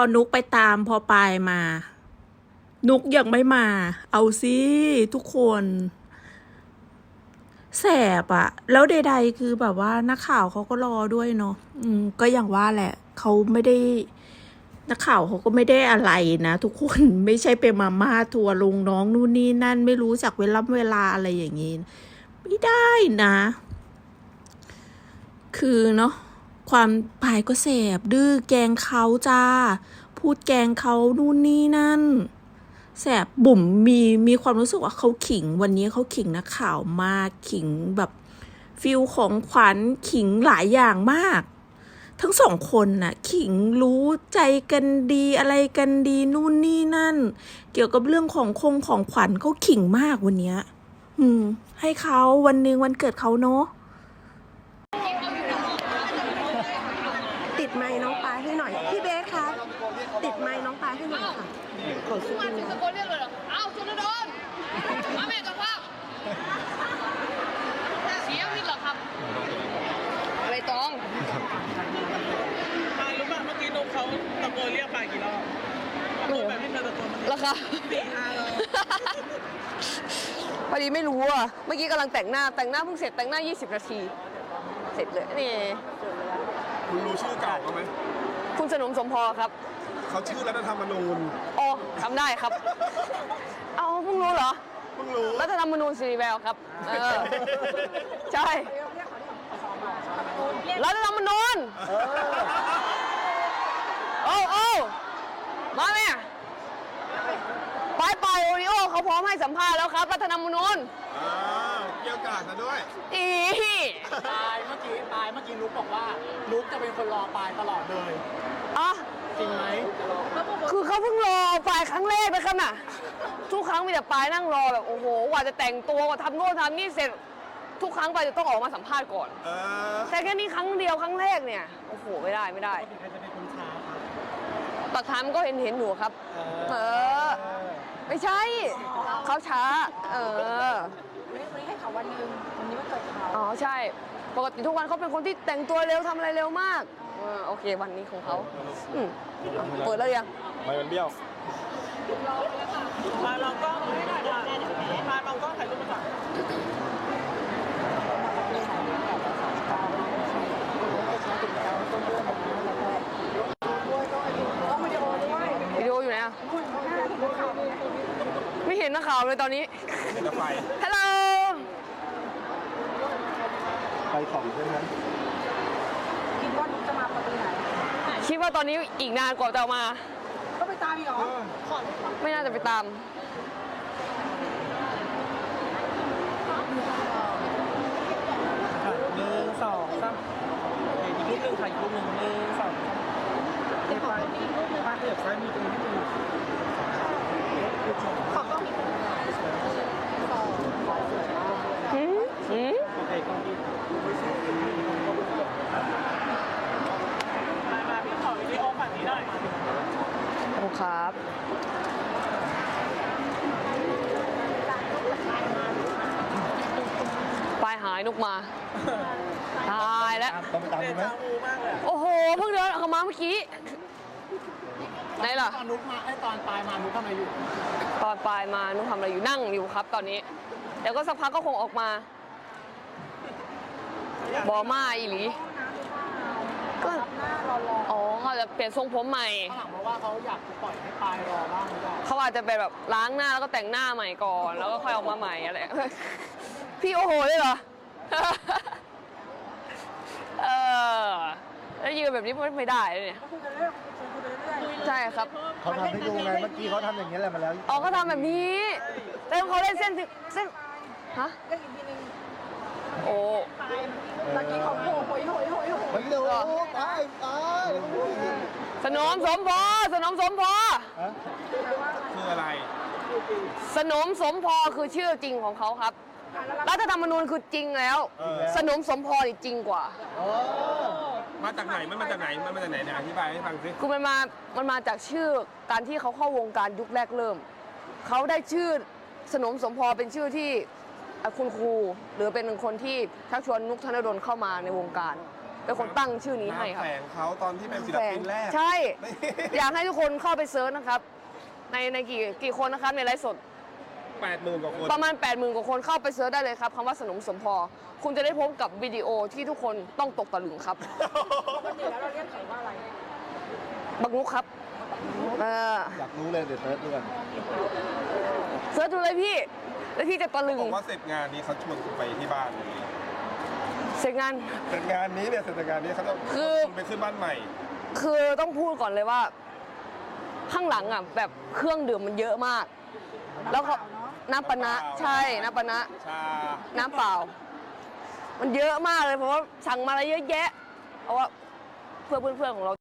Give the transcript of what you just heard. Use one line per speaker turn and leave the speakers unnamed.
อนุกไปตามพอปลายมา นุกยังไม่มา เอาสิทุกคน แสบอะแล้วใดๆคือแบบว่านักข่าวเขาก็รอด้วยเนาะอืม ก็อย่างว่าแหละ เขาไม่ได้ นักข่าวเขาก็ไม่ได้อะไรนะ ทุกคนไม่ใช่ไปมาม่าทัวร์ลงน้องนู่นนี่นั่น ไม่รู้จักเวลาเวลาอะไรอย่างนี้ ไม่ได้นะ คือเนาะ ความปายก็แสบดื้อแกงเขาจ้า พูดแกงเขานู่นนี่นั่น แสบบุ๋มมีมีความรู้สึกว่าเขาขิง วันนี้เขาขิงนักข่าวมากขิงแบบฟิลของขวัญขิงหลายอย่างมาก ทั้งสองคนน่ะ ขิงรู้ใจกันดีอะไรกันดีนู่นนี่นั่น เกี่ยวกับเรื่องของคงของขวัญเขาขิงมากวันเนี้ยอืม ให้เขาวันหนึ่งวันเกิดเขาเนาะ
ติดไม้น้องปลายให้หน่อย พี่เบสครับ ติดไม้น้ องปลายให้หน่อยค่ะขอสุด
มาถึงตะโกนเรียกเลยเหรอเอาสุนทรมาแม่กับภาพเสียงผิดเหรอครับอะไรตอง
อ่ารู้ป่ะเมื่อกี้นกเขาตะโกนเรียกไปกี่รอบตะโกนแบบที่เธอตะโกนมา
แล้วค่ะ
สี่ห้ารอบ
พอดีไม่รู้อะ เมื่อกี้กำลังแต่งหน้า แต่งหน้าเพิ่งเสร็จ แต่งหน้า 20 นาที เสร็จเลย นี่
คุณรู้ชื่อเก่าเขาไหม
คุณสนมสมพอครับ
เขาชื่อรัฐธรรมนูญ
อ๋อทำได้ครับ เอาเพิ่งรู้เหรอ
เพิ่งรู้
รัฐธรรมนูญสิริแววครับ เออ ใช่ รัฐธรรมนูญโอ้โอ้มาแม่ไปไปโอริโอเขาพร้อมให้สัมภาษณ์แล้วครับ รัฐธรรมนูญ
อ่าเกี่ยวกาดซะด้วย
อี
ปายเมื่อกี้ปายเมื่อกี้นุ๊กบอกว่านุ๊กจะเป็นคนรอปายตลอดเลย
อะ
จริงไหม
คือเขาเพิ่งรอปลายครั้งแรกนะครับน่ะ ทุกครั้งมีแต่ปลายนั่งรอแบบโอ้โหกว่าจะแต่งตัวกว่าทำโน่นทำนี่เสร็จ ทุกครั้งไปจะต้องออกมาสัมภาษณ์ก่อน
เออ
แต่แค่นี้ครั้งเดียวครั้งแรกเนี่ยโอ้โหไม่ได้ไม่ได้
ใครจะเป็นคนช้าครับ
ตักทามก็เห็นเห็นอยู่ครับ เออ ไม่ใช่ เขาช้า เออ
วันนี้ให้ เขาวันหนึ่งวันนี้วันเกิดเขา
อ๋อใช่ ปกติทุกวันเขาเป็นคนที่แต่งตัวเร็วทำอะไรเร็วมากเออโอเควันนี้ของเขาอืมเปิดแล้วยัง
ไม่มันเบี้ยว
มาเราก็มาเราก็ถ่ายรูปมาก่อน
วิดีโออยู่ไหนอะไม่เห็นนักข่าวเลยตอนนี้
เห็นแล้วไฟ
ฮัลโหล
ไฟของใช่ไหม
คิดว่านุ๊กจะมาประตูไหน
คิดว่าตอนนี้อีกนานกว่าจะมา
ก็ไปตามอีกเหรอ
ไม่น่าจะไปตาม
หนึ่งสองสามอีกรูปหนึ่งถ่ายอีกรูปหนึ่งหนึ่งสองเดี๋ยวไปมาเดี๋ยวซ้ายมีตรงนี้ตรงนี้
หืมหืม
โอเคกล้องดีมามาพี่ขอวิดีโอฝั่งนี้หน่อย
ขอบคุณครับ ปลายหาย นุกมา ตายแล้ว
ต้องไปตาม
เด
ดูไหม
จาวูมากเลยอะ
โอ้โห เพิ่งเดินออกมาเมื่อกี้ ไหนล่ะ
ตอนนุ๊กมาไอ้ตอนปลายมานุ๊กทำอะไรอยู่
ตอนปลายมานุกทำอะไรอยู่นั่งอยู่ครับตอนนี้ เดี๋ยวก็สักพักก็คงออกมา บอมาอีหลีก็อ๋อเขาจะเปลี่ยนทรงผมใหม่
ข้างหลังเพราะว่าเขาอยากปล่อยให้ปลายรอบ้างหรือเปล่า
เขาอาจจะไปแบบล้างหน้าแล้วก็แต่งหน้าใหม่ก่อน แล้วก็ค่อยออกมาใหม่อะไร พี่โอ้โหเลยเหรอ เออแล้วยืนแบบนี้ไม่ได้เลยเนี่ยใช่ครับ
เขาทำให้ดูไงเมื่อกี้เขาทำอย่างนี้ยแหละมาแล้ว
อ๋อเขาทำแบบนี้แต่เขาเล่นเส้นถึงเส้น ฮะ
เรื่องอีกทีหนึง
โอ้
ตะกี้เขาโหยโหยโหยโหยโหย
มันเร็วตายตาย
สนมสมพอ สนมสมพอ
คืออะไร
สนมสมพอคือชื่อจริงของเขาครับ รัฐธรรมนูญคือจริงแล้ว
เออ
สนมสมพอนี่จริงกว่า
มาจากไหนมันมาจากไหนมันมาจากไหนเนี่ยอธิบายให้ฟังสิ
คือมันมา มันมาจากชื่อการที่เขาเข้าวงการยุคแรกเริ่ม เขาได้ชื่อสนมสมพรเป็นชื่อที่อะคุณครู หรือเป็นคนที่ชักชวนนุกธนดลเข้ามาในวงการ เป็นคนตั้งชื่อนี้ให้ครับ
แฝงเขาตอนที่เป็นศิลปินแรก
ใช่ อยากให้ทุกคนเข้าไปเซิร์ชนะครับ ในในกี่กี่คนนะครับในไลฟ์สด
แปดหมื่นกว่าคน
ประมาณ 8 0,000 กว่าคนเข้าไปเซิร์ชได้เลยครับคำว่าสนมสมพอ คุณจะได้พบกับวิดีโอที่ทุกคนต้องตกตะลึงครับบักนุกครับเออ
อยากรู้เลยเดี๋ยวเติร์ดดูกัน
เซิร์ชดูเลยพี่ แล้วพี่จะตะลึง
บอกว่าเสร็จงานนี้เขาชวนคุณไปที่บ้านเลย
เสร็จงาน
เสร็จงานนี้เนี่ยเสร็จงานนี้เขาจะ
คือ
ณไปขึ้นบ้านใหม่
คือต้องพูดก่อนเลยว่า ข้างหลังอะแบบเครื่องดื่มมันเยอะมาก แล้วก็ น้ำปะนะใช่น้ำปะนะ
ชา
น้ำเปล่า มันเยอะมากเลยเพราะว่าสั่งมาอะไรเยอะแยะเพราะว่าเพื่อเพื่อนๆของเรา